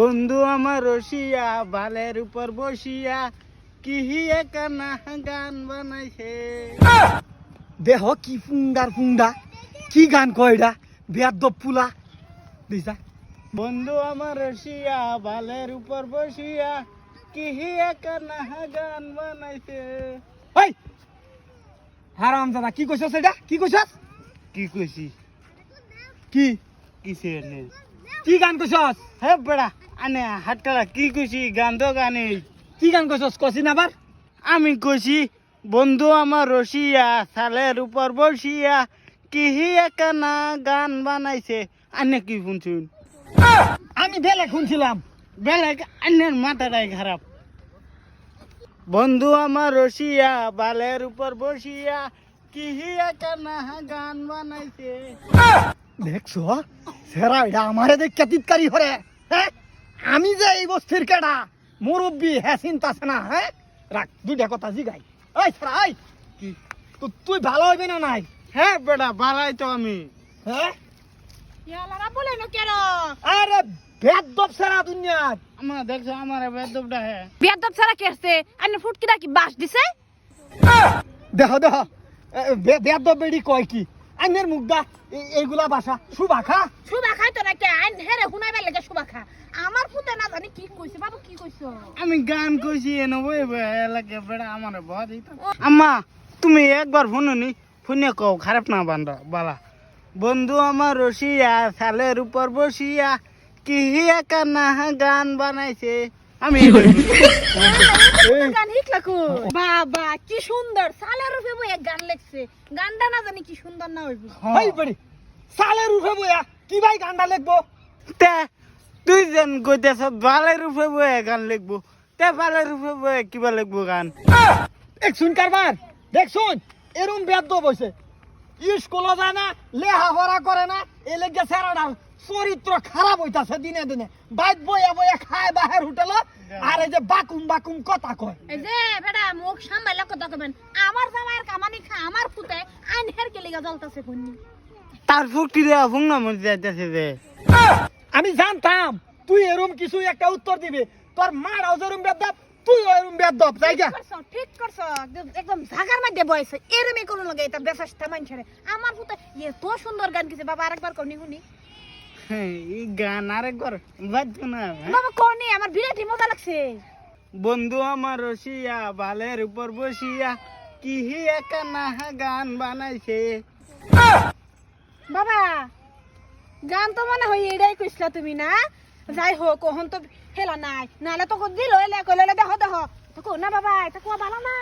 বন্ধু আমার রসিয়া বালের উপর বসিয়া কি কানা গান বানাইছে? দেহ কি ফুঙ্গার ফুঙ্গা কি গান কয়ডা বেয়াদ ফুলা। দিছা বন্ধু আমার রসিয়া বালের উপর বসিয়া কি কানা গান বানাইছে? ওই হারাম দাদা কি কইছস এটা? কি কইছস? কি কইছি? কি? কিসের নে? কি গান কইছস? হে বেড়া আনে হাটকালা কি কইছি গান তো গানে। কি গান কইছস কছিন আবার আমি কইছি বন্ধু আমার রসিয়া সালের উপর বসিয়া কি কানা গান বানাইছে। আনে কি শুনছুন আমি বেলে শুনছিলাম। বেলেগ আন্যের মাথাটাই খারাপ বন্ধু আমার রসিয়া বালের উপর বসিয়া কি কানা গান বানাইছে। দেখছ সেরা এটা আমারে দেখ চিৎকারি হরে হ্যাঁ আমি যে এই বস্তির কেডা মুরব্বী হ্যাঁ চিন্তা আছে না হ্যাঁ? রাখ দুইটা কথা জিগাই। এই সেরা এই! কি? তো তুই ভালো হইবি না নাই? হ্যাঁ বেটা বালাই তো আমি। হ্যাঁ? ইয়ালারা বলে না কেন? আরে বেদব সেরা দুনিয়াত আমার দেখছ আমার বেদবটা হ্যাঁ বেদব ছাড়া কে আসছে? আনে ফুটকিটা কি বাস দিছে? দেহ দেহ। বেদব বেড়ি কয় কি? আইনের মুগদা এ- এইগুলা বাসা। সুবাখা সুবা খাই তো নাকি হেরে হুনাই বেলে গে সুবা খা। আমার ফুটে না জানি কি কইছে বাবু কি কইছো আমি গান কইছি এনে এলাকে বেড়া আমার দিত আম্মা তুমি একবার ফোনুনি ফোনে কও খারাপ না বান্ধব বালা। বন্ধু আমার রসিয়া সালের উপর বসিয়া কি কানা গান বানাইছে। আমি গান বাবা কি সুন্দর সালের রূপে বই এক গান লেখছে। গানটা না জানি কি সুন্দর না হইব হই বেড়ি সালের উঠে বইয়া কি ভাই গান্ডা লিখব? তে তুই যেন কইতেছ বালের রূপে বয়ে গান লিখব। তে বালের রূপে বয়ে কিবা লিখব গান। এক শুন কারবার দেখ শুন এরম বেদ বসে স্কুল যায় না করে না এ লেগে সেরাটা চরিত্র খারাপ হইতাছে দিনে দিনে। বাইক বইয়া বইয়া খায় বাহের হোটেল আর এই যে বাকুম বাকুম কথা কয়। এই যে বেটা মুখ কথা কবেন আমার কামানি খা আমার ফুটে আইন হের কে লিগা জ্বলতাছে কোননি তার ফুটি দেওয়া ফুং না মনে যে। আমি জানতাম তুই এরম কিছু একটা উত্তর দিবি। তোর মারাও যেরম বেদ তুই এরম বেদ জায়গা। ঠিক করছ একদম- জাগার মধ্যে বয়সে এরমই কোনো লাগে এটা বেসাসটা মানছে আমার পুতে এত সুন্দর গান কিছে বাবা আরেকবার কোনি শুনি হ্যাঁ, এই গান আরেকবার বাজছো না? বাবা কোনি আমার বিরাটই মজা লাগছে। বন্ধু আমার রসিয়া বালের উপর বসিয়া কি একা না গান বানাইছে। গান তো মনে হয় এটাই কইসলা তুমি না? যাই হোক ওহন তো হেলা নাই। নাহলে তো দিল এলে কইলে দেখো দেখো তো না বাবা এটা কোয়া ভালো না।